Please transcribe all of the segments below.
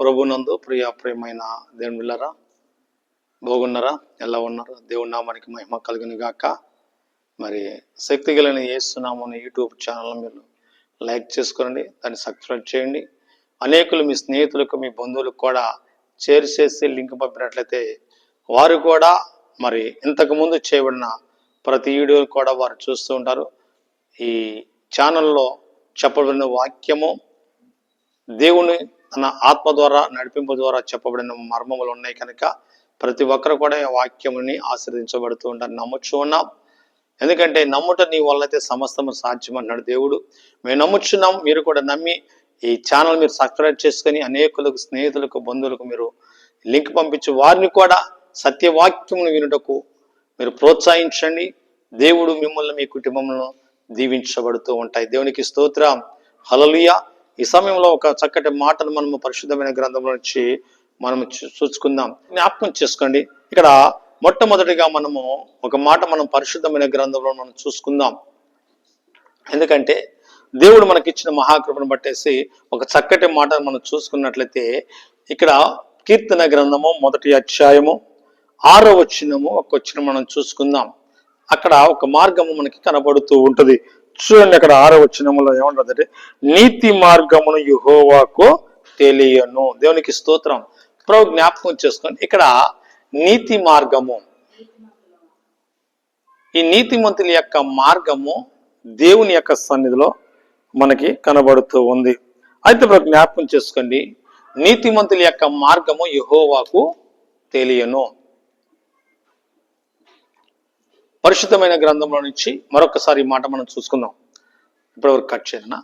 ప్రభునందు ప్రియ ప్రియమైన దేవుని విల్లరా బాగున్నారా? ఎలా ఉన్నారా? దేవుడి నామానికి మహిమ కలిగిన గాక. మరి శక్తి కలిగిన ఏస్తున్నామని యూట్యూబ్ ఛానల్ మీరు లైక్ చేసుకోండి దాన్ని సబ్స్క్రైబ్ చేయండి. అనేకులు మీ స్నేహితులకు మీ బంధువులకు కూడా షేర్ చేసి లింక్ పంపినట్లయితే వారు కూడా మరి ఇంతకుముందు చేయబడిన ప్రతి వీడియో కూడా వారు చూస్తూ ఉంటారు. ఈ ఛానల్లో చెప్పబడిన వాక్యము దేవుని తన ఆత్మ ద్వారా నడిపింపు ద్వారా చెప్పబడిన మర్మములు ఉన్నాయి కనుక ప్రతి ఒక్కరు కూడా వాక్యముని ఆశ్రదించబడుతూ ఉంటారు. నమ్మచ్చు ఉన్నాం. ఎందుకంటే నమ్ముట నీ వల్లైతే సమస్తము సాధ్యం అన్నాడు దేవుడు. మేము నమ్ముచున్నాం మీరు కూడా నమ్మి ఈ ఛానల్ మీరు సబ్స్క్రైబ్ చేసుకొని అనేకులకు స్నేహితులకు బంధువులకు మీరు లింక్ పంపించి వారిని కూడా సత్యవాక్యమును వినుటకు మీరు ప్రోత్సహించండి. దేవుడు మిమ్మల్ని మీ కుటుంబంలో దీవించబడుతూ ఉంటాయి. దేవునికి స్తోత్రం. హలలుయా ఈ సమయంలో ఒక చక్కటి మాటను మనము పరిశుద్ధమైన గ్రంథం నుంచి మనం చూసుకుందాం. జ్ఞాపకం చేసుకోండి. ఇక్కడ మొట్టమొదటిగా మనము ఒక మాట మనం పరిశుద్ధమైన గ్రంథంలో మనం చూసుకుందాం. ఎందుకంటే దేవుడు మనకిచ్చిన మహాకృపను బట్టేసి ఒక చక్కటి మాట మనం చూసుకున్నట్లయితే ఇక్కడ కీర్తన గ్రంథము మొదటి అధ్యాయము ఆరో వచ్చినము ఒక వచ్చిన మనం చూసుకుందాం. అక్కడ ఒక మార్గము మనకి కనబడుతూ ఉంటుంది. చూడండి అక్కడ ఆరో వచ్చినములో ఏమంటుందంటే నీతి మార్గమును యుహోవాకు తెలియను. దేవునికి స్తోత్రం. ప్రభు జ్ఞాపకం చేసుకోండి ఇక్కడ నీతి మార్గము. ఈ నీతిమంతుల యొక్క మార్గము దేవుని యొక్క సన్నిధిలో మనకి కనబడుతూ ఉంది. అయితే ప్రభు జ్ఞాపకం చేసుకోండి నీతిమంతుల యొక్క మార్గము యుహోవాకు తెలియను. పరిశుద్ధమైన గ్రంథంలో నుంచి మరొకసారి ఈ మాట మనం చూసుకుందాం. ఇప్పటివరకు కట్ చేయనా?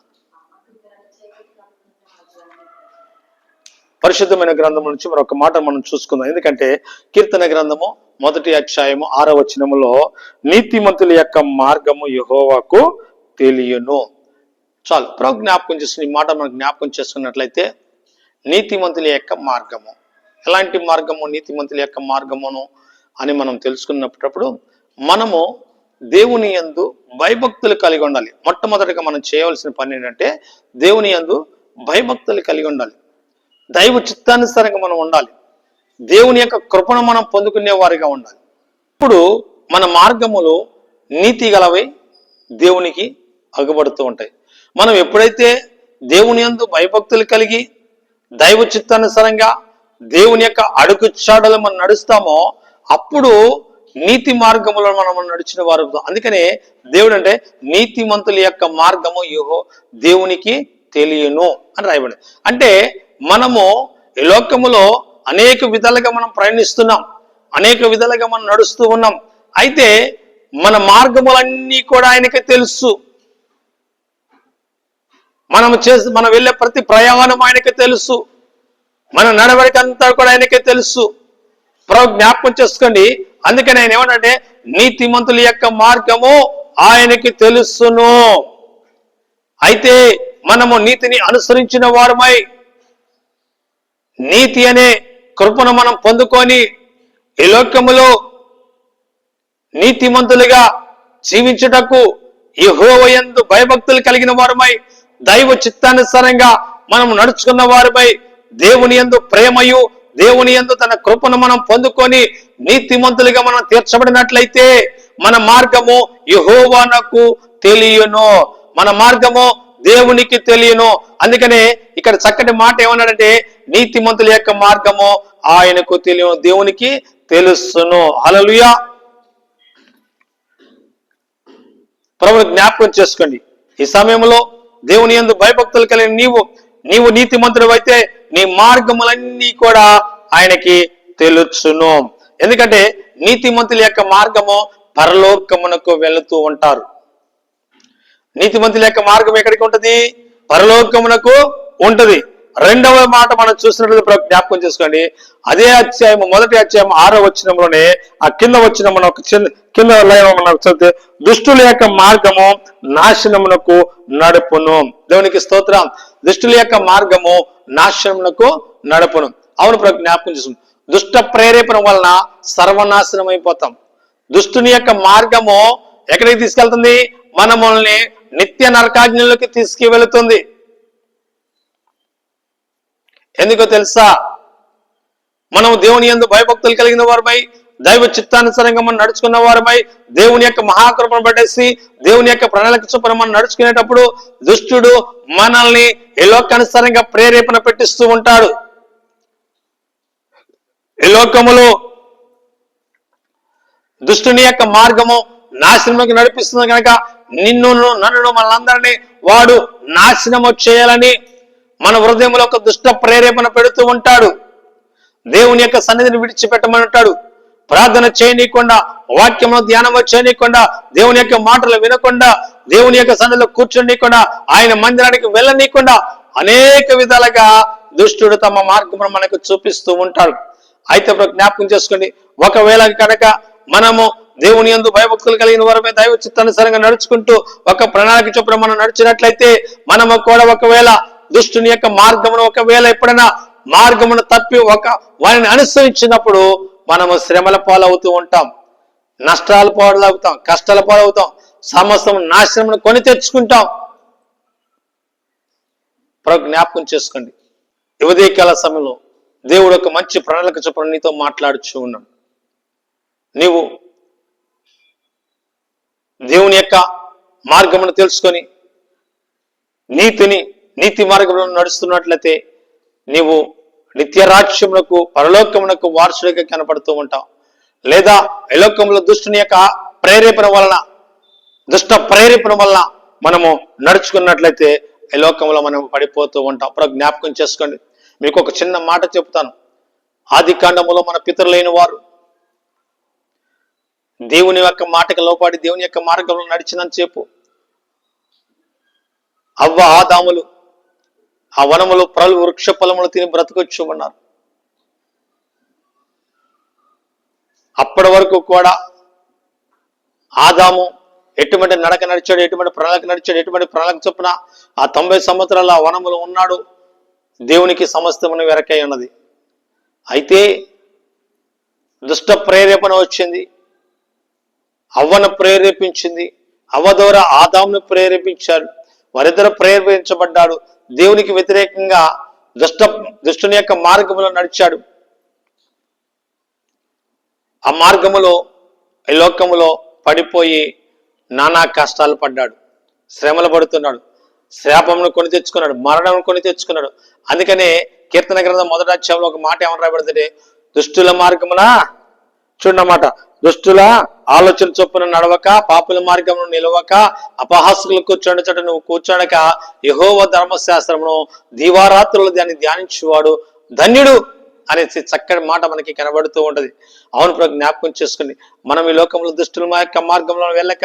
పరిశుద్ధమైన గ్రంథం నుంచి మరొక మాట మనం చూసుకుందాం. ఎందుకంటే కీర్తన గ్రంథము మొదటి అధ్యాయము ఆరవ వచనములో నీతిమంతుల యొక్క మార్గము యహోవాకు తెలియను. చాలు ప్రభు జ్ఞాపకం చేసుకుని ఈ మాట మనం జ్ఞాపకం చేసుకున్నట్లయితే నీతిమంతుల యొక్క మార్గము. ఎలాంటి మార్గము? నీతిమంతుల యొక్క మార్గమును అని మనం తెలుసుకున్నప్పుడు మనము దేవుని యందు భయభక్తులు కలిగి ఉండాలి. మొట్టమొదటిగా మనం చేయవలసిన పని ఏంటంటే దేవుని యందు భయభక్తులు కలిగి ఉండాలి. దైవ చిత్తానుసారంగా మనం ఉండాలి. దేవుని యొక్క కృపను మనం పొందుకునే వారిగా ఉండాలి. ఇప్పుడు మన మార్గములు నీతి గలవై దేవునికి అగుపడుతూ ఉంటాయి. మనం ఎప్పుడైతే దేవుని యందు భయభక్తులు కలిగి దైవ చిత్తానుసారంగా దేవుని యొక్క అడుగు చాడలు మనం నడుస్తామో అప్పుడు నీతి మార్గములో మనం నడిచిన వారు అందుకనే దేవుడు అంటే నీతిమంతుల యొక్క మార్గము యోహో దేవునికి తెలియను అని రాయబడి అంటే మనము ఈ లోకములో అనేక విధాలుగా మనం ప్రయాణిస్తున్నాం. అనేక విధాలుగా మనం నడుస్తూ ఉన్నాం. అయితే మన మార్గములన్నీ కూడా ఆయనకి తెలుసు. మనం చేసి మనం వెళ్ళే ప్రతి ప్రయాణం ఆయనకి తెలుసు. మన నడవడికంతా కూడా ఆయనకే తెలుసు. ప్రభు జ్ఞాపకం చేసుకోండి. అందుకని ఆయన ఏమంటే నీతిమంతుల యొక్క మార్గము ఆయనకి తెలుసును. అయితే మనము నీతిని అనుసరించిన వారమై నీతి అనే కృపను మనం పొందుకొని ఈ లోకములో నీతిమంతులుగా జీవించుటకు యహోవయందు భయభక్తులు కలిగిన వారమై దైవ చిత్తానుసారంగా మనం నడుచుకున్న వారిపై దేవుని యందు ప్రేమయు దేవుని యందు తన కృపను మనం పొందుకొని నీతిమంతులుగా మనం తీర్చబడినట్లయితే మన మార్గము యెహోవానకు తెలియను. మన మార్గము దేవునికి తెలియను. అందుకనే ఇక్కడ చక్కటి మాట ఏమన్నాడంటే నీతిమంతుల యొక్క మార్గము ఆయనకు తెలియను దేవునికి తెలుసును. అలలుయా ప్రభుని జ్ఞాపకం చేసుకోండి. ఈ సమయంలో దేవుని యందు భయభక్తులు కలిగిన నీవు నీవు నీతిమంతుడు అయితే నీ మార్గములన్నీ కూడా ఆయనకి తెలుసును ఎందుకంటే నీతిమంతుల యొక్క మార్గము పరలోకమునకు వెళుతూ ఉంటారు. నీతిమంతుల యొక్క మార్గం ఎక్కడికి ఉంటది? పరలోకమునకు ఉంటది. రెండవ మాట మనం చూసినట్లయితే జ్ఞాపకం చేసుకోండి. అదే అధ్యాయం మొదటి అధ్యాయం ఆరో వచ్చినంలోనే ఆ కింద వచ్చిన మనం ఒక చిన్న కింద లైన్ చదివితే దుష్టుల యొక్క మార్గము నాశనమునకు నడుపును. దేవునికి స్తోత్రం. దుష్టుల యొక్క మార్గము నాశనమునకు నడుపును. అవును ప్రభు జ్ఞాపకం చేసుకుంది దుష్ట ప్రేరేపణ వలన సర్వనాశనం అయిపోతాం దుష్టుని యొక్క మార్గము ఎక్కడికి తీసుకెళ్తుంది? మనల్ని నిత్య నరకాజ్ఞలోకి తీసుకువెళుతుంది. ఎందుకో తెలుసా? మనం దేవుని యందు భయభక్తులు కలిగిన వారిపై దైవ చిత్తానుసారంగా మనం నడుచుకున్న వారిపై దేవుని యొక్క మహాకృపను పట్టేసి దేవుని యొక్క ప్రణాళిక చొప్పున మనం నడుచుకునేటప్పుడు దుష్టుడు మనల్ని ఈ లోకానుసారంగా ప్రేరేపణ పెట్టిస్తూ ఉంటాడు. ఈ లోకములో దుష్టుని యొక్క మార్గము నాశనంలోకి నడిపిస్తుంది కనుక నిన్ను నన్ను మనందరినీ వాడు నాశనము చేయాలని మన హృదయంలో ఒక దుష్ట ప్రేరేపణ పెడుతూ ఉంటాడు. దేవుని యొక్క సన్నిధిని విడిచిపెట్టమంటాడు ప్రార్థన చేయనీయకుండా వాక్యము ధ్యానము చేయనీయకుండా దేవుని యొక్క మాటలు వినకుండా దేవుని యొక్క సన్నిధిలో కూర్చోనీయకుండా ఆయన మందిరానికి వెళ్ళనీయకుండా అనేక విధాలుగా దుష్టుడు తమ మార్గమును మనకు చూపిస్తూ ఉంటాడు. అయితే ఇప్పుడు జ్ఞాపకం చేసుకోండి. ఒకవేళ కనుక మనము దేవుని యందు భయభక్తులు కలిగిన వారమే దైవ చిత్తానుసారంగా నడుచుకుంటూ ఒక ప్రణాళిక చొప్పున మనం నడిచినట్లయితే మనము కూడా ఒకవేళ దుష్టుని యొక్క మార్గమును ఒకవేళ ఎప్పుడైనా మార్గమును తప్పి ఒక వారిని అనుసరించినప్పుడు మనము శ్రమల పాలవుతూ ఉంటాం. నష్టాల పాలవుతాం కష్టాల పాలవుతాం సమస్తం నాశనమును కొని తెచ్చుకుంటాం. జ్ఞాపకం చేసుకోండి. యువదీకాల సమయంలో దేవుడు ఒక మంచి ప్రణాళిక చొప్పున నీతో మాట్లాడుచు ఉన్నాడు. నీవు దేవుని యొక్క మార్గమును తెలుసుకొని నీతిని నీతి మార్గంలో నడుస్తున్నట్లయితే నీవు నిత్యరాజ్యమునకు పరలోకమునకు వారసుడిగా కనపడుతూ ఉంటావు. లేదా లోకంలో దుష్టుని యొక్క ప్రేరేపణ వలన దుష్ట ప్రేరేపణ వలన మనము నడుచుకున్నట్లయితే ఈ లోకంలో మనం పడిపోతూ ఉంటాం. అప్పుడు జ్ఞాపకం చేసుకోండి. మీకు ఒక చిన్న మాట చెప్తాను ఆది కాండములో మన పితరులైన వారు దేవుని యొక్క మాటకు లోపాడి దేవుని యొక్క మార్గంలో నడిచినంత చెప్పు. అవ్వ ఆదాములు ఆ వనములు ప్రలు వృక్ష ఫలములు తిని బ్రతకొచ్చుమన్నారు. అప్పటి వరకు కూడా ఆదాము ఎటువంటి నడక నడిచాడు ఎటువంటి ప్రణాళిక నడిచాడు ఎటువంటి ప్రణాళిక చొప్పున ఆ తొంభై సంవత్సరాల ఆ వనములు ఉన్నాడు. దేవునికి సమస్తమును వెరకై ఉన్నది. అయితే దుష్ట ప్రేరేపణ వచ్చింది. అవ్వను ప్రేరేపించింది. అవ్వ ద్వారా ఆదామును ప్రేరేపించారు. వారిద్దరు ప్రేరేపించబడ్డాడు దేవునికి వ్యతిరేకంగా దుష్ట దుష్టుని యొక్క మార్గములో నడిచాడు. ఆ మార్గములో ఈ లోకములో పడిపోయి నానా కష్టాలు పడ్డాడు. శ్రమలు పడుతున్నాడు. శాపమును కొని తెచ్చుకున్నాడు. మరణం కొని తెచ్చుకున్నాడు. అందుకనే కీర్తన గ్రంథం మొదటి అధ్యాయంలో ఒక మాట ఏమన్నా రాబడుతుంది దుష్టుల మార్గమునా? చూడమాట దుష్టుల ఆలోచన చొప్పున నడవక పాపుల మార్గమును నిలవక అపహాసకులు కూర్చోండి చోట నువ్వు కూర్చోడక యహోవ ధర్మశాస్త్రమును దీవారాత్రులు దాన్ని ధ్యానించేవాడు ధన్యుడు అనేసి చక్కటి మాట మనకి కనబడుతూ ఉంటది. అవును ప్రభు జ్ఞాపకం చేసుకుని మనం ఈ లోకంలో దుష్టుల యొక్క మార్గంలో వెళ్ళక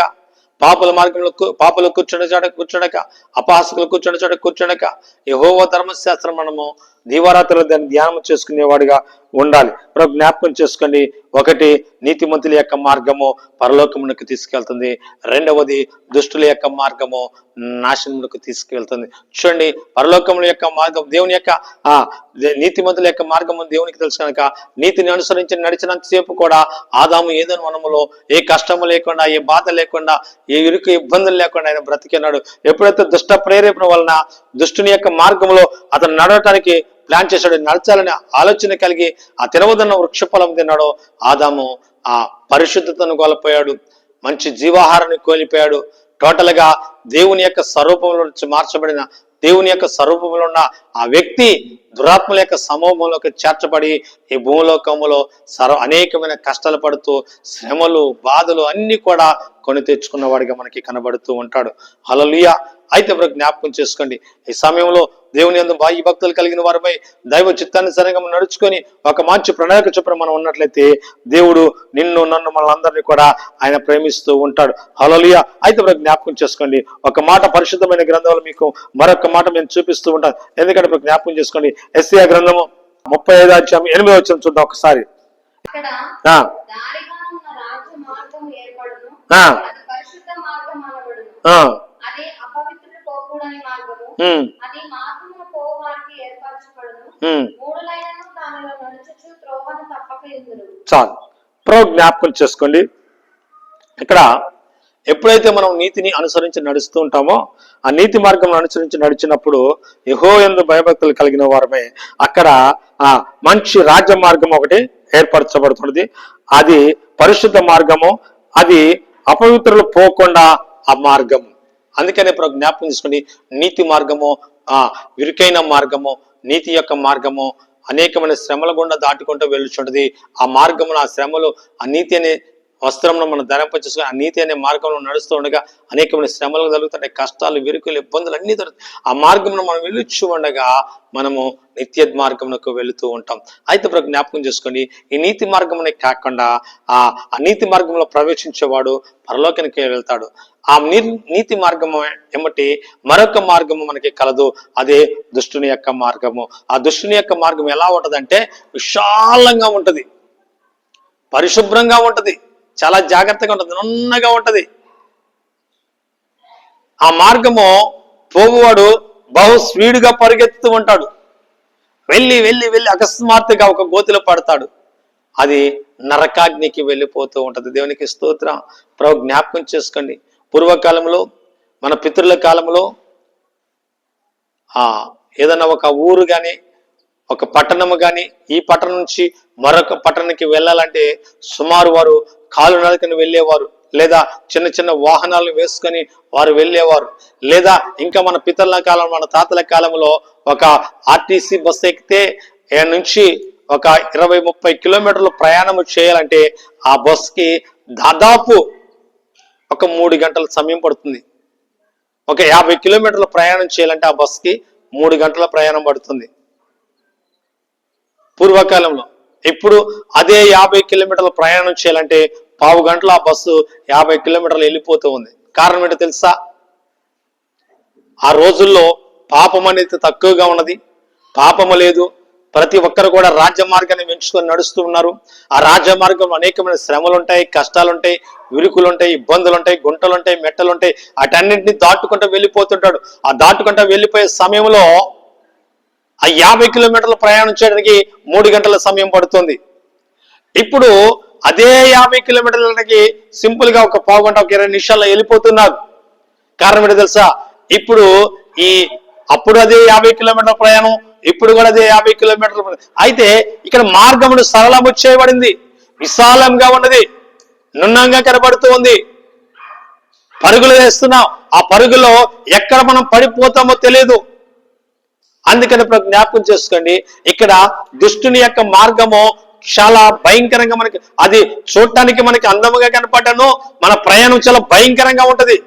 పాపుల మార్గంలో కూ- పాపులు కూర్చుండే చోట కూర్చుండక అపహాసకులు కూర్చుండే చోట కూర్చుండక యహోవ ధర్మశాస్త్రం మనము దీవారాత్రులు దాన్ని ధ్యానం చేసుకునేవాడిగా ఉండాలి. ప్రభు జ్ఞాపకం చేసుకోండి. ఒకటి నీతిమంతుల యొక్క మార్గము పరలోకమునకు తీసుకెళ్తుంది. రెండవది దుష్టుల యొక్క మార్గము నాశనమునకు తీసుకెళ్తుంది. చూడండి పరలోకముల యొక్క మార్గం దేవుని యొక్క ఆ నీతిమంతుల యొక్క మార్గము దేవునికి తెలుసు కనుక నీతిని అనుసరించి నడిచినంతసేపు కూడా ఆదాము ఏదో మనములో ఏ కష్టము లేకుండా ఏ బాధ లేకుండా ఏ ఇరుకు ఇబ్బందులు లేకుండా ఆయన బ్రతికినాడు ఎప్పుడైతే దుష్ట ప్రేరేపణ వలన దుష్టుని యొక్క మార్గంలో అతను నడవటానికి ప్లాన్ చేశాడు నడచాలని ఆలోచన కలిగి ఆ తినవదన్న వృక్షఫలం తిన్నాడో ఆదాము ఆ పరిశుద్ధతను కోల్పోయాడు మంచి జీవాహారాన్ని కోల్పోయాడు. టోటల్గా దేవుని యొక్క స్వరూపంలో నుంచి మార్చబడిన దేవుని యొక్క స్వరూపంలో ఉన్న ఆ వ్యక్తి దురాత్మల యొక్క సమూహంలోకి చేర్చబడి ఈ భూలోకంలో సర్వ అనేకమైన కష్టాలు పడుతూ శ్రమలు బాధలు అన్ని కూడా కొని తెచ్చుకున్న వాడిగా మనకి కనబడుతూ ఉంటాడు. హలలుయ అయితే ఇప్పుడు జ్ఞాపకం చేసుకోండి. ఈ సమయంలో దేవుని యందు బాహ్య భక్తులు కలిగిన వారిపై దైవ చిత్తానుసారంగా మనం నడుచుకొని ఒక మంచి ప్రణాళిక చొప్పున మనం ఉన్నట్లయితే దేవుడు నిన్ను నన్ను మనందరినీ కూడా ఆయన ప్రేమిస్తూ ఉంటాడు. హలలుయ అయితే ఇప్పుడు జ్ఞాపకం చేసుకోండి. ఒక మాట పరిశుద్ధమైన గ్రంథంలో మీకు మరొక మాట మేము చూపిస్తూ ఉంటాం. ఎందుకంటే ఇప్పుడు జ్ఞాపకం చేసుకోండి. ఎస్సీఆ గ్రంథము ముప్పై ఐదు అధ్యాయం ఎనిమిది వచ్చిన చూద్దాం ఒకసారి. చాలు. ప్రో జ్ఞాపకం చేసుకోండి. ఇక్కడ ఎప్పుడైతే మనం నీతిని అనుసరించి నడుస్తూ ఉంటామో ఆ నీతి మార్గం అనుసరించి నడిచినప్పుడు యహో ఎందు భయభక్తులు కలిగిన వారమే. అక్కడ ఆ మంచి రాజ్య మార్గం ఒకటి ఏర్పరచబడుతున్నది. అది పరిశుద్ధ మార్గము. అది అపవిత్రులు పోకుండా ఆ మార్గము. అందుకనే ఇప్పుడు జ్ఞాపకం తీసుకొని నీతి మార్గము ఆ విరుకైన మార్గము నీతి యొక్క మార్గము అనేకమైన శ్రమల గుండా దాటుకుంటూ వెళ్ళుచుంటది. ఆ మార్గమును ఆ శ్రమలు ఆ నీతి అనే వస్త్రంలో మనం ధరింపచేసుకుని ఆ నీతి అనే మార్గంలో నడుస్తూ ఉండగా అనేకమైన శ్రమలు కలుగుతుంటాయి కష్టాలు విరుకులు ఇబ్బందులు అన్నీ దొరుకుతాయి ఆ మార్గంలో మనం వెళ్ళొచ్చు ఉండగా మనము నిత్య మార్గంలోకి వెళుతూ ఉంటాం. అయితే ఇప్పుడు జ్ఞాపకం చేసుకోండి ఈ నీతి మార్గమునే కాకుండా ఆ ఆ నీతి మార్గంలో ప్రవేశించేవాడు పరలోకానికి వెళ్తాడు. ఆ నీ నీతి మార్గము ఏమిటి? మరొక మార్గము మనకి కలదు అదే దుష్టుని యొక్క మార్గము. ఆ దుష్టుని యొక్క మార్గం ఎలా ఉంటుందంటే విశాలంగా ఉంటుంది పరిశుభ్రంగా ఉంటది. చాలా జాగ్రత్తగా ఉంటుంది నున్నగా ఉంటది. ఆ మార్గము పోగువాడు బహు స్పీడ్గా పరిగెత్తుతూ ఉంటాడు. వెళ్ళి వెళ్ళి వెళ్ళి అకస్మాత్తుగా ఒక గోతిలో పడతాడు. అది నరకాగ్నికి వెళ్ళిపోతూ ఉంటుంది. దేవునికి స్తోత్రం. ప్రభు జ్ఞాపకం చేసుకోండి. పూర్వకాలంలో మన పితృల కాలంలో ఆ ఏదైనా ఒక ఊరు కానీ ఒక పట్టణము కానీ ఈ పట్టణం నుంచి మరొక పట్టణానికి వెళ్ళాలంటే సుమారు వారు కాలు నడకని వెళ్ళేవారు లేదా చిన్న చిన్న వాహనాలు వేసుకొని వారు వెళ్ళేవారు లేదా ఇంకా మన పితరుల కాలం మన తాతల కాలంలో ఒక ఆర్టీసీ బస్ ఎక్కితే నుంచి ఒక ఇరవై ముప్పై కిలోమీటర్లు ప్రయాణం చేయాలంటే ఆ బస్కి దాదాపు ఒక మూడు గంటల సమయం పడుతుంది. ఒక యాభై కిలోమీటర్లు ప్రయాణం చేయాలంటే ఆ బస్కి మూడు గంటల ప్రయాణం పడుతుంది. పూర్వకాలంలో. ఇప్పుడు అదే యాభై కిలోమీటర్ల ప్రయాణం చేయాలంటే పావు గంటల ఆ బస్సు యాభై కిలోమీటర్లు వెళ్ళిపోతూ ఉంది. కారణం ఏంటో తెలుసా? ఆ రోజుల్లో పాపం అనేది తక్కువగా ఉన్నది. పాపము లేదు. ప్రతి ఒక్కరు కూడా రాజ్య మార్గాన్ని ఎంచుకొని నడుస్తూ ఉన్నారు. ఆ రాజ్య మార్గంలో అనేకమైన శ్రమలు ఉంటాయి కష్టాలు ఉంటాయి విరుకులు ఉంటాయి ఇబ్బందులు ఉంటాయి గుంటలు ఉంటాయి మెట్టలు ఉంటాయి అటన్నింటినీ దాటుకుంటూ వెళ్ళిపోతుంటాడు. ఆ దాటుకుంటూ వెళ్ళిపోయే సమయంలో ఆ యాభై కిలోమీటర్ల ప్రయాణం చేయడానికి మూడు గంటల సమయం పడుతుంది. ఇప్పుడు అదే యాభై కిలోమీటర్లకి సింపుల్గా ఒక పావు గంట ఒక ఇరవై నిమిషాల్లో వెళ్ళిపోతున్నారు. కారణం ఏంటో తెలుసా? ఇప్పుడు ఈ అప్పుడు అదే యాభై కిలోమీటర్ల ప్రయాణం ఇప్పుడు కూడా అదే యాభై కిలోమీటర్ల అయితే ఇక్కడ మార్గమును సరళము చేయబడింది. విశాలంగా ఉన్నది. నున్నంగా కనబడుతూ ఉంది. పరుగులు వేస్తున్నాం. ఆ పరుగులో ఎక్కడ మనం పడిపోతామో తెలియదు అందుకని ఇప్పుడు జ్ఞాపకం చేసుకోండి. ఇక్కడ దుష్టుని యొక్క మార్గము చాలా భయంకరంగా మనకి అది చూడటానికి మనకి అందముగా కనపడ్డను మన ప్రయాణం చాలా భయంకరంగా ఉంటది.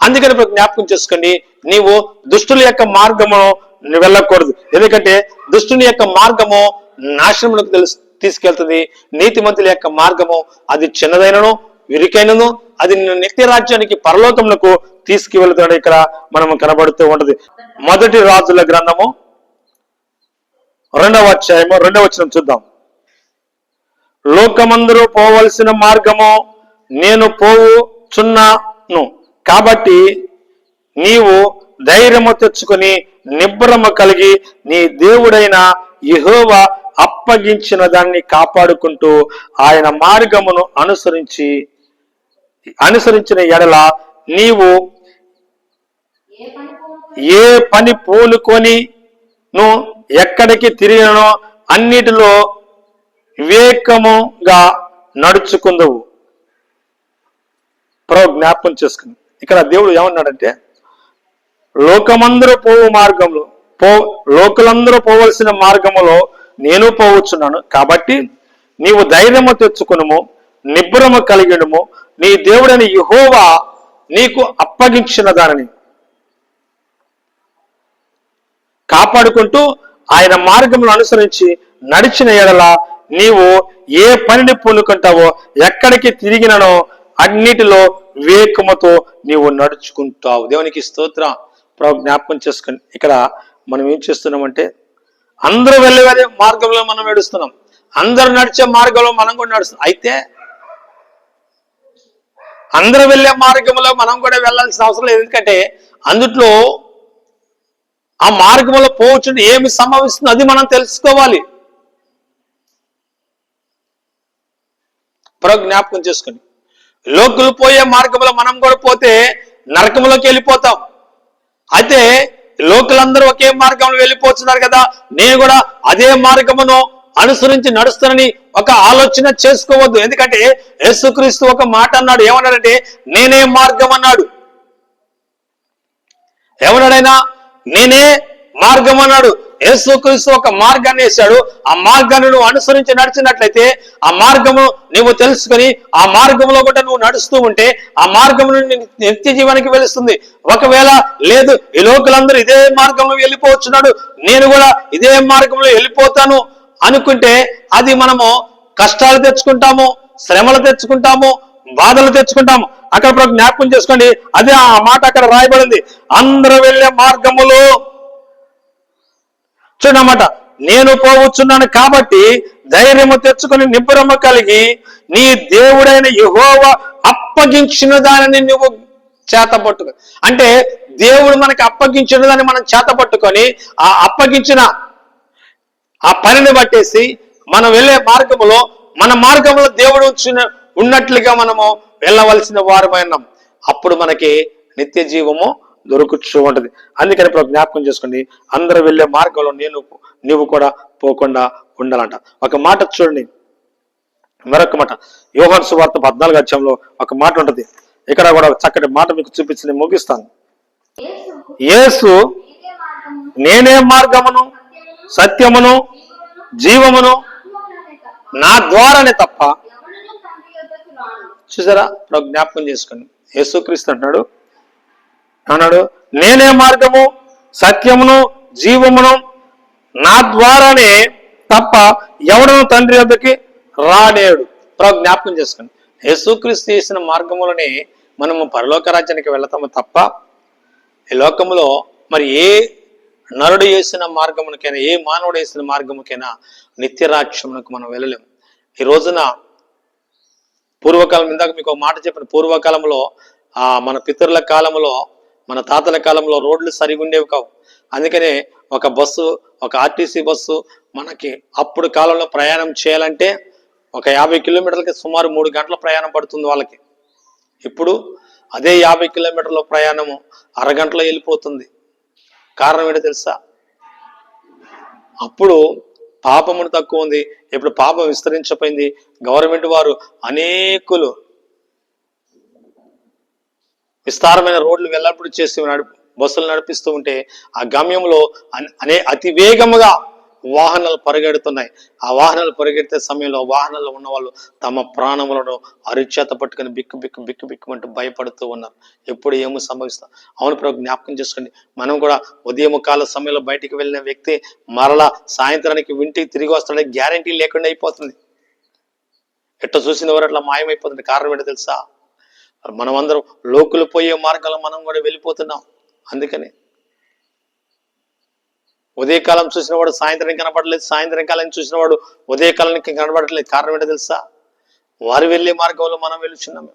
అందుకని ఇప్పుడు జ్ఞాపకం చేసుకోండి నీవు దుష్టుల యొక్క మార్గము వెళ్ళకూడదు. ఎందుకంటే దుష్టుని యొక్క మార్గము నాశనములకు తెలుసు తీసుకెళ్తుంది. నీతిమంతుల యొక్క మార్గము అది చిన్నదైనను విరికైనను అది నిత్య రాజ్యానికి పరలోకములకు తీసుకువెళ్తాడు ఇక్కడ మనము కనబడుతూ ఉంటది. మొదటి రాజుల గ్రంథము రెండవ అధ్యాయము రెండవ వచనం చూద్దాం. లోకమందరూ పోవలసిన మార్గము నేను పోవుచున్నాను. కాబట్టి నీవు ధైర్యము తెచ్చుకొని నిబ్బరము కలిగి నీ దేవుడైన యహోవ అప్పగించిన దాన్ని కాపాడుకుంటూ ఆయన మార్గమును అనుసరించి అనుసరించిన ఎడల నీవు ఏ పని పూనుకొని ను ఎక్కడికి తిరిగినో అన్నిటిలో వివేకముగా నడుచుకుందవు. ప్రభు జ్ఞాపకం చేసుకుంది ఇక్కడ దేవుడు ఏమన్నాడంటే లోకమందరూ పోవు మార్గంలో పో లోకులందరూ పోవలసిన మార్గములో నేను పోవచ్చున్నాను. కాబట్టి నీవు ధైర్యము తెచ్చుకునుము నిబ్బరము కలిగినము నీ దేవుడైన యుహోవా నీకు అప్పగించిన దానిని కాపాడుకుంటూ ఆయన మార్గములు అనుసరించి నడిచిన ఎడల నీవు ఏ పనిని పూనుకుంటావో ఎక్కడికి తిరిగిననో అన్నిటిలో వివేకముతో నీవు నడుచుకుంటావు. దేవునికి స్తోత్రం. ప్రభు జ్ఞాపకం చేసుకుని ఇక్కడ మనం ఏం చేస్తున్నామంటే అందరూ వెళ్ళే వెళ్ళే మార్గంలో మనం నడుస్తున్నాం. అందరూ నడిచే మార్గంలో మనం కూడా నడుస్తున్నాం. అయితే అందరూ వెళ్ళే మార్గంలో మనం కూడా వెళ్ళాల్సిన అవసరం లేదు. ఎందుకంటే అందుట్లో ఆ మార్గంలో పోవచ్చు ఏమి సంభవిస్తుంది అది మనం తెలుసుకోవాలి. ప్రభు జ్ఞాపకం చేసుకుని లోకులు పోయే మార్గంలో మనం కూడా పోతే నరకంలోకి వెళ్ళిపోతాం. అయితే లోకులందరూ ఒకే మార్గంలో వెళ్ళిపోతున్నారు కదా. నేను కూడా అదే మార్గమును అనుసరించి నడుస్తానని ఒక ఆలోచన చేసుకోవద్దు. ఎందుకంటే యేసుక్రీస్తు ఒక మాట అన్నాడు. ఏమన్నాడంటే నేనే మార్గం అన్నాడు. ఎవడాడైనా నేనే మార్గం అన్నాడు. యేసుక్రీస్తు ఒక మార్గాన్ని వేశాడు. ఆ మార్గాన్ని నువ్వు అనుసరించి నడిచినట్లయితే ఆ మార్గము నువ్వు తెలుసుకొని ఆ మార్గంలో కూడా నువ్వు నడుస్తూ ఉంటే ఆ మార్గం నుండి నిత్య జీవానికి వెలుస్తుంది. ఒకవేళ లేదు ఈ లోకులందరూ ఇదే మార్గంలో వెళ్ళిపోవచ్చున్నాడు. నేను కూడా ఇదే మార్గంలో వెళ్ళిపోతాను అనుకుంటే అది మనము కష్టాలు తెచ్చుకుంటాము శ్రమలు తెచ్చుకుంటాము బాధలు తెచ్చుకుంటాము. అక్కడ జ్ఞాపకం చేసుకోండి. అదే ఆ మాట అక్కడ రాయబడింది. అందరూ వెళ్ళే మార్గములు చూడమాట నేను పోవచ్చున్నాను కాబట్టి ధైర్యము తెచ్చుకొని నిబ్బరము కలిగి నీ దేవుడైన యహోవ అప్పగించిన దానిని నువ్వు చేతపట్టుకు. అంటే దేవుడు మనకి అప్పగించిన దాన్ని మనం చేత పట్టుకొని ఆ అప్పగించిన ఆ పనిని బట్టేసి మనం వెళ్ళే మార్గములో మన మార్గంలో దేవుడు ఉన్నట్లుగా మనము వెళ్ళవలసిన వారమైనాం అప్పుడు మనకి నిత్య జీవము దొరుకుతూ ఉంటుంది. అందుకని ఇప్పుడు జ్ఞాపకం చేసుకోండి. అందరూ వెళ్ళే మార్గంలో నేను నువ్వు కూడా పోకుండా ఉండాలంట. ఒక మాట చూడండి. మరొక మాట. యోహన్ సువార్త పద్నాలుగు అధ్యాయంలో ఒక మాట ఉంటుంది. ఇక్కడ కూడా చక్కటి మాట మీకు చూపించి నేను ముగిస్తాను. యేసు నేనే మార్గమును సత్యమును జీవమును నా ద్వారానే తప్ప ఎవడునూ తండ్రి యొద్దకు రాడు చూసారా? ఇప్పుడు జ్ఞాపకం చేసుకోండి. యేసుక్రీస్తు అంటున్నాడు. అన్నాడు నేనే మార్గము సత్యమును జీవమును నా ద్వారానే తప్ప ఎవడను తండ్రి వద్దకి రాలేడు ప్రభు జ్ఞాపకం చేసుకోండి. యేసుక్రీస్తు చేసిన మార్గములనే మనము పరలోక రాజ్యానికి వెళతాము తప్ప ఈ లోకములో మరి ఏ నరుడు వేసిన మార్గమునకైనా ఏ మానవుడు వేసిన మార్గముకైనా నిత్యరాజ్యమునకు మనం వెళ్ళలేము. ఈ రోజున పూర్వకాలం ఇందాక మీకు ఒక మాట చెప్పిన. పూర్వకాలంలో ఆ మన పితరుల కాలంలో మన తాతల కాలంలో రోడ్లు సరిగా ఉండేవి కావు. అందుకనే ఒక బస్సు ఒక ఆర్టీసీ బస్సు మనకి అప్పుడు కాలంలో ప్రయాణం చేయాలంటే ఒక యాభై కిలోమీటర్లకి సుమారు మూడు గంటల ప్రయాణం పడుతుంది వాళ్ళకి. ఇప్పుడు అదే యాభై కిలోమీటర్ల ప్రయాణము అరగంటలో వెళ్ళిపోతుంది. కారణం ఏంటో తెలుసా? అప్పుడు పాపమును తక్కువ ఉంది. ఇప్పుడు పాపం విస్తరించపోయింది గవర్నమెంట్ వారు అనేకులు విస్తారమైన రోడ్లు వెళ్ళప్పుడు చేసి నడిపి బస్సులు నడిపిస్తూ ఉంటే ఆ గమ్యంలో అనే అతి వేగముగా వాహనాలు పరిగెడుతున్నాయి. ఆ వాహనాలు పరిగెడితే సమయంలో వాహనాల్లో ఉన్న వాళ్ళు తమ ప్రాణములను అరిచేత పట్టుకొని బిక్కు బిక్కు బిక్కు బిక్కుమంటూ భయపడుతూ ఉన్నారు. ఎప్పుడు ఏమో సంభవిస్తాం? అవును ప్రభు జ్ఞాపకం చేసుకోండి. మనం కూడా ఉదయం కాల సమయంలో బయటికి వెళ్ళిన వ్యక్తి మరలా సాయంత్రానికి వింటికి తిరిగి వస్తాడని గ్యారంటీ లేకుండా అయిపోతుంది. ఎట్ట చూసిన వారు అట్లా మాయమైపోతుంది. కారణం ఏంటో తెలుసా? మనమందరం లోకులు పోయే మార్గంలో మనం కూడా వెళ్ళిపోతున్నాం. అందుకని ఉదయకాలం చూసిన వాడు సాయంత్రం కనపడలేదు సాయంత్రం కాలం చూసిన వాడు ఉదయకాలానికి కనబడట్లేదు కారణం ఏంటో తెలుసా? వారు వెళ్ళే మార్గంలో మనం వెళ్తున్నాం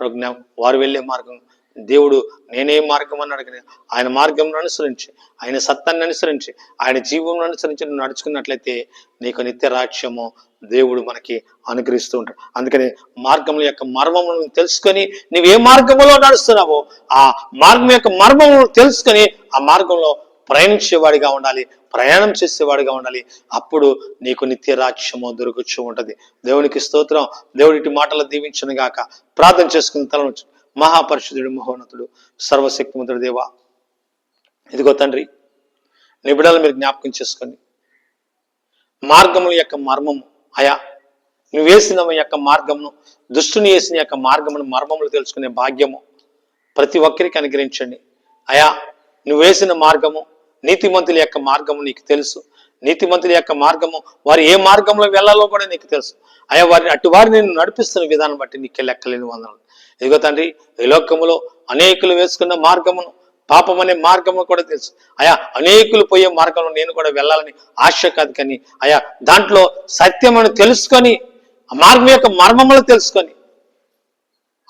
ప్రజ్ఞ వారు వెళ్ళే మార్గం. దేవుడు నేనే మార్గం అని కానీ ఆయన మార్గంను అనుసరించి ఆయన సత్తాన్ని అనుసరించి ఆయన జీవం అనుసరించి నువ్వు నడుచుకున్నట్లయితే నీకు నిత్య రాజ్యము దేవుడు మనకి అనుగ్రహిస్తూ ఉంటాడు. అందుకని మార్గముల యొక్క మర్మమును తెలుసుకొని నువ్వు ఏ మార్గంలో నడుస్తున్నావో ఆ మార్గం యొక్క మర్మమును తెలుసుకొని ఆ మార్గంలో ప్రయాణించేవాడిగా ఉండాలి ప్రయాణం చేసేవాడిగా ఉండాలి. అప్పుడు నీకు నిత్య రాజ్యము దొరుకుతూ ఉంటుంది. దేవునికి స్తోత్రం. దేవుడిటి మాటలు దీవించను గాక. ప్రార్థన చేసుకుని తలను మహాపరిశుద్ధుడు మహోన్నతుడు సర్వశక్తిమంతుడు దేవా. ఇదిగో తండ్రి నీ బిడ్డలు మీరు జ్ఞాపకం చేసుకోండి. మార్గముల యొక్క మర్మము అయా నువ్వు వేసిన యొక్క మార్గమును దుష్టుని వేసిన యొక్క మార్గమును మర్మములు తెలుసుకునే భాగ్యము ప్రతి ఒక్కరికి అనుగ్రహించండి. అయా నువ్వు వేసిన మార్గము నీతిమంతుల యొక్క మార్గము నీకు తెలుసు. నీతిమంతుల యొక్క మార్గము వారు ఏ మార్గంలో వెళ్ళాలో కూడా నీకు తెలుసు. అయ్యా వారిని అటు వారిని నేను నడిపిస్తున్న విధానం బట్టి నీకే లెక్కలేని వందనాలు. ఇదిగో తండ్రి ఈ లోకములో అనేకులు వేసుకున్న మార్గమును పాపం అనే మార్గము కూడా తెలుసు. అయా అనేకులు పోయే మార్గంలో నేను కూడా వెళ్ళాలని ఆశ కాదు కానీ అయా దాంట్లో సత్యమని తెలుసుకొని ఆ మార్గం యొక్క మర్మములు తెలుసుకొని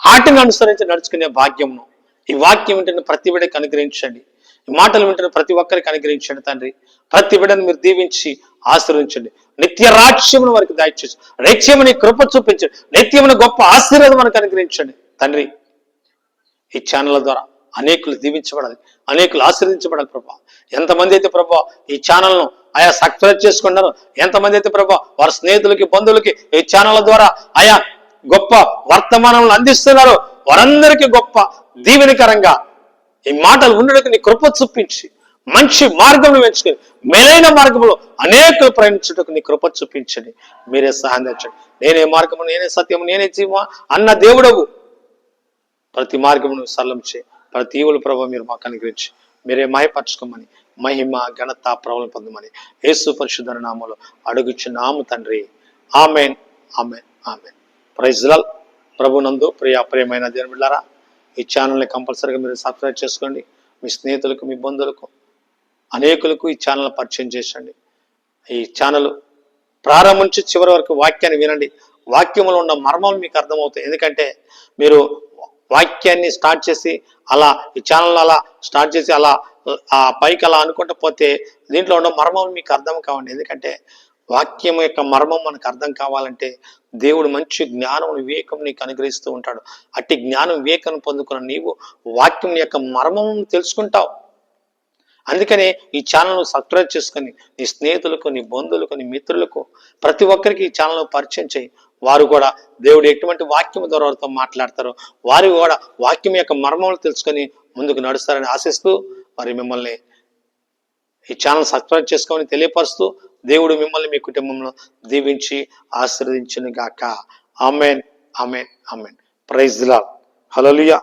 ఆటను అనుసరించి నడుచుకునే భాగ్యమును. ఈ వాక్యం ఏంటంటే ప్రతి బిడ్డకి అనుగ్రహించండి. మాటలు వింటున్న ప్రతి ఒక్కరికి అనుగ్రహించండి తండ్రి. ప్రతి బిడ్డను మీరు దీవించి ఆశీర్వించండి నిత్య రాజ్యమును వారికి దాయిచ్చు నిత్యముని కృప చూపించండి నిత్యముని గొప్ప ఆశీర్వాదం మనకు అనుగ్రహించండి. తండ్రి ఈ ఛానల్ ద్వారా అనేకులు దీవించబడాలి అనేకులు ఆశీర్దించబడాలి ప్రభా. ఎంతమంది అయితే ప్రభా ఈ ఛానల్ను ఆయా సబ్స్క్రైబ్ చేసుకున్నారో ఎంతమంది అయితే ప్రభా వారి స్నేహితులకి బంధువులకి ఈ ఛానల్ ద్వారా ఆయా గొప్ప వర్తమానాలను అందిస్తున్నారో వారందరికీ గొప్ప దీవెనకరంగా ఈ మాటలు ఉండడానికి నీ కృప చూపించి మంచి మార్గంలో ఎంచుకొని మెలైన మార్గంలో అనేకులు ప్రయాణించుటకు నీ కృప చూపించండి. మీరే సహాయం తెచ్చండి. నేనే మార్గము నేనే సత్యము నేనే జీవ అన్న దేవుడవు. ప్రతి మార్గమును సల్లం చేయి. ప్రతి ఈవుల ప్రభావ మీరు మాకు అనుగ్రహించి మీరే మాయపరచుకోమని మహిమ ఘనత ప్రభావం పొందమని యేసు పరిశుద్ధ నామములో అడుగుచున్నాము తండ్రి. Amen amen amen. ప్రైజ్లాల్ ప్రభునందు ప్రియ ప్రియమైన దేవుని ఈ ఛానల్ని కంపల్సరీగా మీరు సబ్స్క్రైబ్ చేసుకోండి. మీ స్నేహితులకు మీ బంధువులకు అనేకులకు ఈ ఛానల్ పరిచయం చేసండి. ఈ ఛానల్ ప్రారంభం నుంచి చివరి వరకు వాక్యాన్ని వినండి. వాక్యంలో ఉన్న మర్మం మీకు అర్థమవుతాయి. ఎందుకంటే మీరు వాక్యాన్ని స్టార్ట్ చేసి అలా ఈ ఛానల్ అలా స్టార్ట్ చేసి అలా ఆ పైకి అలా అనుకుంటూ పోతే దీంట్లో ఉన్న మర్మం మీకు అర్థం కావండి. ఎందుకంటే వాక్యం యొక్క మర్మం మనకు అర్థం కావాలంటే దేవుడు మంచి జ్ఞానం వివేకం నీకు అనుగ్రహిస్తూ ఉంటాడు. అట్టి జ్ఞానం వివేకం పొందుకున్న నీవు వాక్యం యొక్క మర్మం తెలుసుకుంటావు. అందుకనే ఈ ఛానల్ను సబ్స్క్రైబ్ చేసుకొని నీ స్నేహితులకు నీ బంధువులకు నీ మిత్రులకు ప్రతి ఒక్కరికి ఈ ఛానల్ పరిచయం చేయి. వారు కూడా దేవుడు ఎటువంటి వాక్యం ద్వారా వారితో మాట్లాడతారో వారు కూడా వాక్యం యొక్క మర్మములు తెలుసుకొని ముందుకు నడుస్తారని ఆశిస్తూ మరి మిమ్మల్ని ఈ ఛానల్ సబ్స్క్రైబ్ చేసుకోమని తెలియపరుస్తూ దేవుడు మిమ్మల్ని మీ కుటుంబంలో దీవించి ఆశీర్వదించును గాక ఆమెన్ ఆమెన్ ఆమెన్. ప్రైజ్ లా హలలుయా